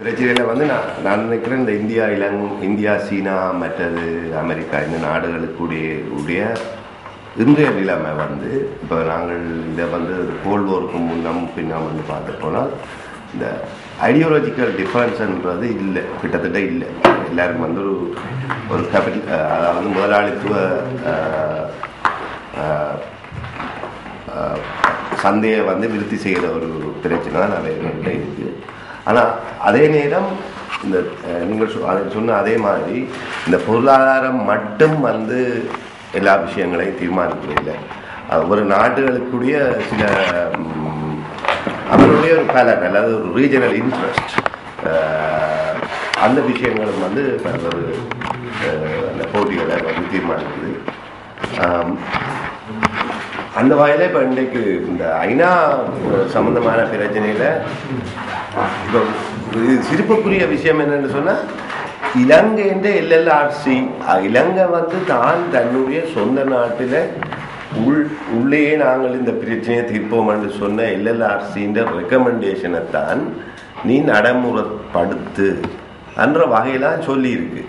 பிரச்சனையில் வந்து நான் நான் நினைக்கிறேன் இந்த இந்தியா இலங் இந்தியா சீனா மற்றது அமெரிக்கா இந்த நாடுகளுக்குடைய உடைய இன்றைய நிலைமை வந்து இப்போ நாங்கள் இதை வந்து கோல்வோருக்கு முன்னம் பின்னம் வந்து பார்த்து போனால் இந்த ஐடியாலஜிக்கல் டிஃப்ரென்ஸ்ன்றது இல்லை கிட்டத்தட்ட இல்லை. எல்லாருக்கும் வந்து ஒரு ஒரு கேபிட்டல் அதாவது முதலாளித்துவ சந்தையை வந்து விருத்தி செய்கிற ஒரு பிரச்சனை தான் நிறைய இருக்குது ஆனால் அதே நேரம் இந்த நீங்கள் சொ- அதை சொன்ன அதே மாதிரி இந்த பொருளாதாரம் மட்டும் வந்து எல்லா விஷயங்களையும் தீர்மானிக்கிறதில்லை ஒரு நாடுகளுக்குரிய சில அவருடைய ஒரு பலன் அல்லது ஒரு ரீஜனல் இன்ட்ரெஸ்ட் அந்த விஷயங்களும் வந்து ஒரு அந்த போட்டிகளை வந்து தீர்மானிக்குது. அந்த வகையில் இப்போ இன்றைக்கு இந்த ஐநா சம்மந்தமான பிரச்சனையில் இப்போ சிரிப்புக்குரிய விஷயம் என்னன்னு சொன்னால் இலங்கைன்ற எல்எல்ஆர்சி இலங்கை வந்து தான் தன்னுடைய சொந்த நாட்டில் உள் உள்ளேயே நாங்கள் இந்த பிரச்சனையை தீர்ப்போம் என்று சொன்ன எல்எல்ஆர்சின்ற ரெக்கமெண்டேஷனை தான் நீ நடைமுறைப்படுத்து என்ற வகையெல்லாம் சொல்லியிருக்கு.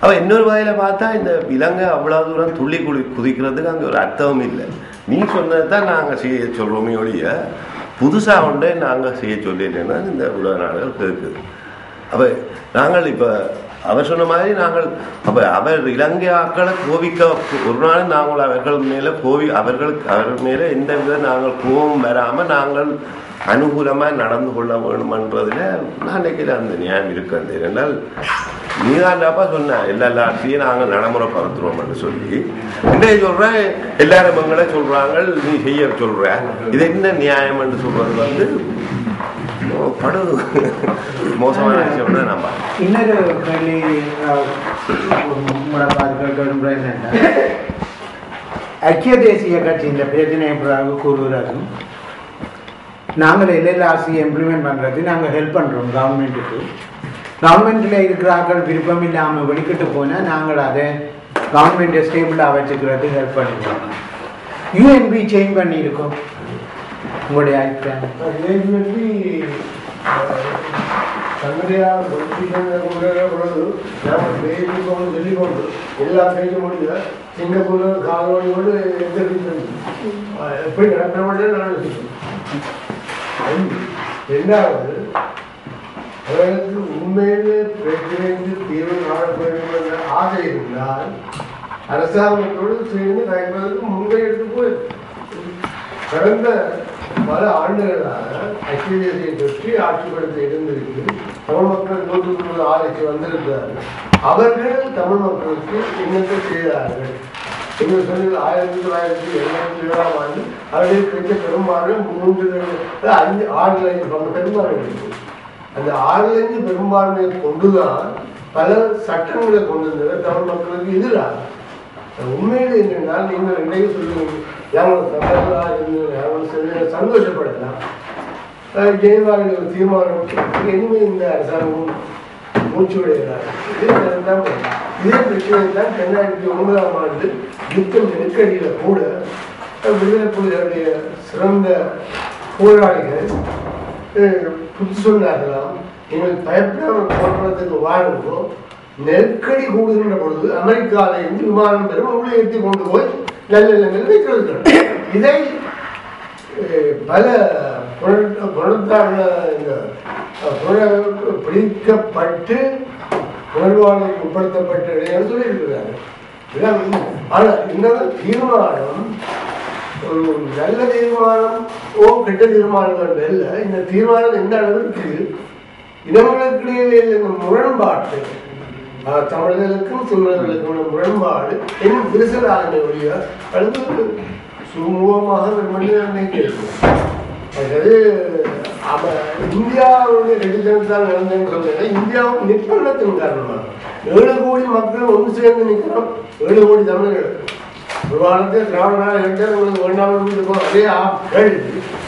அப்போ இன்னொரு வகையில் பார்த்தா இந்த இலங்கை அவ்வளோ தூரம் துள்ளி குளி குதிக்கிறதுக்கு அங்கே ஒரு அர்த்தமும் இல்லை. நீ சொன்னது தான் நாங்கள் செய்ய சொல்கிறோமே ஒழிய புதுசாக ஒன்றே நாங்கள் செய்ய சொல்லிட்டேன்னா இந்த உலக நாடுகள் இருக்குது அப்போ நாங்கள் இப்போ அவர் சொன்ன மாதிரி நாங்கள் அப்போ அவர் இலங்கை ஆக்களை கோவிக்க ஒரு நாள் நாங்கள் அவர்கள் மேலே கோவி அவர்களுக்கு அவர் மேலே எந்த வித நாங்கள் கோபம் வராமல் நாங்கள் அனுகூலமாக நடந்து கொள்ள வேணுமன்றதுல நான் நினைக்கிறேன் அந்த நியாயம் இருக்கிறது ஏனென்றால் நீதாண்டாப்பா சொன்ன எல்லா எல்லாத்தையும் நாங்கள் நடைமுறைப்படுத்துறோம்னு சொல்லி. இன்றைய சொல்கிறேன் எல்லாரும் எங்களை சொல்கிறாங்க நீ செய்ய சொல்கிற இது என்ன நியாயம்னு சொல்கிறது வந்து படு மோசமான விஷயம் தான் நம்ம. இன்னொரு என்னன்னா, ஐக்கிய தேசிய கட்சி இந்த பிரச்சனையை பிறகு கூறுகிறார்கள். நாங்கள் எல்எல்ஆர்சி இம்ப்ளிமெண்ட் பண்ணுறது நாங்கள் ஹெல்ப் பண்ணுறோம் கவர்மெண்ட்டுக்கு கவர்மெண்ட்டில் இருக்கிறார்கள் விருப்பம் இல்லாமல் வெளிக்கிட்டு போனால் நாங்கள் அதை கவர்மெண்ட்டை ஸ்டேபிளாக வச்சுக்கிறது ஹெல்ப் பண்ணிக்கிறோம் யூஎன்பி சேஞ்ச் பண்ணியிருக்கோம். உங்களுடைய அபிப்பிராயம்? ஏஜென்சி தன்னுடையாக பொலிட்டிஷன் பொழுது நாம் பேசிக்கொண்டு சொல்லிக்கொண்டு எல்லா பேச முடியல சிங்கப்பூர் காலோடியோடு எப்படி நடத்த முடியும் நான் ரெண்டாவது அவர்களுக்கு உண்மையிலே பிரச்சனைக்கு தீர்வு காண வேண்டும் என்ற ஆசை இருந்தால் அரசாங்கத்தோடு சேர்ந்து நடைபெறுவதற்கு முன்பே எடுத்து போய் கடந்த பல ஆண்டுகளாக ஐக்கிய பற்றி கட்சி ஆட்சிப்படுத்த இருந்திருக்கு. தமிழ் மக்கள் நூற்றுக்கு முப்பது ஆலைக்கு வந்திருக்கிறார்கள். அவர்கள் தமிழ் மக்களுக்கு என்னத்தை செய்தார்கள். எங்கள் சொன்னது ஆயிரத்தி தொள்ளாயிரத்தி எண்பத்தி ஏழாம் ஆண்டு அவர்கள் பெற்ற பெரும்பான்மை மூன்று அஞ்சு ஆறு லட்சம் பங்கு பெரும்பான்மை இருக்கு. அந்த ஆறு லட்சம் பெரும்பான்மையை கொண்டுதான் பல சட்டங்களை கொண்டு வந்தவர் தமிழ் மக்களுக்கு எதிராக. உண்மையில் என்னென்னால் நீங்கள் இன்றைக்கு சொல்லுங்கள். யாரும் தமிழர்களாக இருந்து யாரும் சொல்லி சந்தோஷப்படலாம் அஹ் ஜெயலலிதாவின் ஒரு தீர்மானம் இனிமேல் இந்த அரசாங்கம் மூச்சு விடுகிறார் இதே தான் இதே பிரச்சனை தான் ரெண்டாயிரத்தி ஒன்பதாம் ஆண்டு யுத்த நெருக்கடியில் கூட விடுதலை புலிகளுடைய சிறந்த போராளிகள் புத்தி சொன்னார்களாம் நீங்கள் பயப்படாமல் போராட்டத்துக்கு வாழும்போது நெருக்கடி கூடுகின்ற பொழுது அமெரிக்காவிலிருந்து விமானம் பெறும் உள்ளே ஏற்றி கொண்டு போய் நல்ல நிலைமையில் இதை பல புணர்த்தான இந்த பிடிக்கப்பட்டு புனர்வாழ்வுக்கு உட்படுத்தப்பட்ட இடையே சொல்லியிருக்கிறாங்க ஆனால் தீர்மானம் ஒரு நல்ல தீர்மானம் ஓ கெட்ட தீர்மானங்கள் அல்ல. இந்த தீர்மானம் எந்த அளவிற்கு இனங்களுக்கிடையே இந்த முரண்பாட்டு தமிழர்களுக்கும் சிங்களர்களுக்கும் முரண்பாடு முரண்பாடு இன்னும் விரிசலாக ஒழிய அல்லது சுமூகமாக மனிதன் கேட்கும் அதாவது அவ இந்தியாவுடைய ரெடிதன்ஸால் நடந்தேன்னு சொல்றேன் இந்தியாவும் நிற்பனத்தின் காரணமாக ஏழு கோடி மக்கள் ஒன்று சேர்ந்து நிற்கிறோம். ஏழு கோடி தமிழர்கள். ஒரு வாரத்தில் திராவிடனாக இருந்தால் உங்களுக்கு வேண்டாம் இருக்கும் அதே ஆட்கள்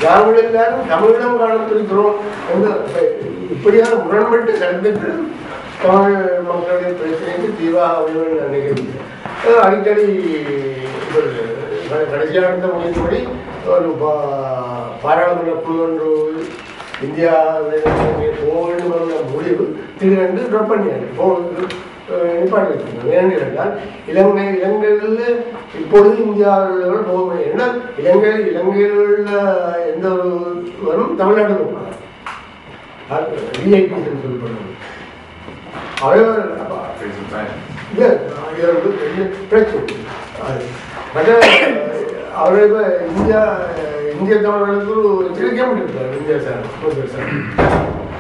நாங்கள் எல்லாரும் தமிழிடம் காணத்திருக்கிறோம் இப்படியான முரண்பட்டு கலந்துட்டு தமிழ் மக்களின் பிரச்சனைக்கு தீர்வாக அமையும் நினைக்கிறேன். அடிக்கடி கடைசியாக இருந்த முடிந்தபடி ஒரு பாராளுமன்ற குழு ஒன்று இந்தியா போக வேண்டும் என்ற முடிவு திடீரென்று ட்ரப் பண்ணியாரு போக நிப்பாட்டி வச்சிருக்கோம் ஏன்னு இலங்கை இலங்கையில் இப்பொழுது இந்தியாவில் போக முடியும். ஏன்னா இலங்கை இலங்கையில் உள்ள எந்த ஒரு வரும் தமிழ்நாட்டுக்கு போகலாம். விஐபி சொல்லப்படுறது இல்ல, இது வந்து பெரிய பிரச்சனை. அது. மற்ற, அவரு இப்ப இந்தியா இந்திய தமிழர்களுக்கு ஒரு எச்சரிக்கை பண்ணிருக்காரு இந்தியா சார் மோடி சார்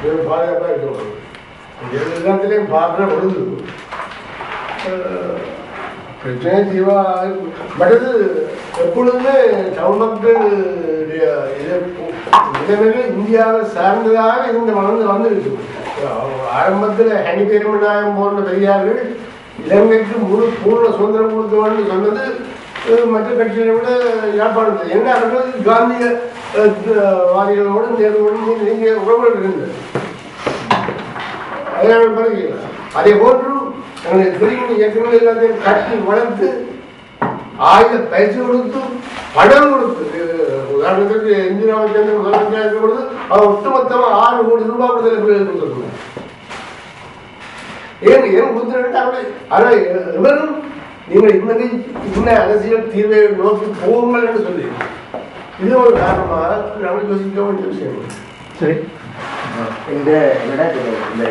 இவர் பாதுகாப்பா இருக்கணும் இது எல்லாத்துலயும் பார்க்கிற பொழுது அஹ், பிரச்சனை தீவா மற்றது எப்பொழுதுமே தமிழ் மக்கள் நிலைமைகள் இந்தியாவை சார்ந்ததாக இந்த வளர்ந்து வந்துருக்கு. ஆரம்பத்தில் ஹனி பெருமநாயகம் போன்ற பெரியார்கள் இலங்கைக்கு முழு பூர்ண சுதந்திரம் கொடுத்தவன்னு சொன்னது மற்ற கட்சிகளை விட யாழ்ப்பாணத்தில் என்ன அவர்கள் காந்திய வாதிகளோடு நேருவோடு நீங்க உறவுகள் இருந்தது. அதனால பிறகு அதே போன்று எங்களுக்கு தெரியும் இயக்கங்கள் எல்லாத்தையும் கட்டி வளர்த்து ஆயுத பயிற்சி கொடுத்து பணம் கொடுத்து உதாரணத்துக்கு இந்திய ராமச்சந்திரன் முதலமைச்சராக இருக்கும் பொழுது அவர் ஒட்டுமொத்தமாக ஆறு கோடி ரூபாய் விடுதலை புலிகள் கொடுத்துருக்கணும் ஏன் ஏன் கொடுத்துருந்தா அவளை ஆனால் இவரும் நீங்கள் இன்னது இன்ன அரசியல் தீர்வை நோக்கி போங்கள் என்று சொல்லி. இது ஒரு காரணமாக நாங்கள் யோசிக்க வேண்டிய விஷயம். சரி. இந்த விட இந்த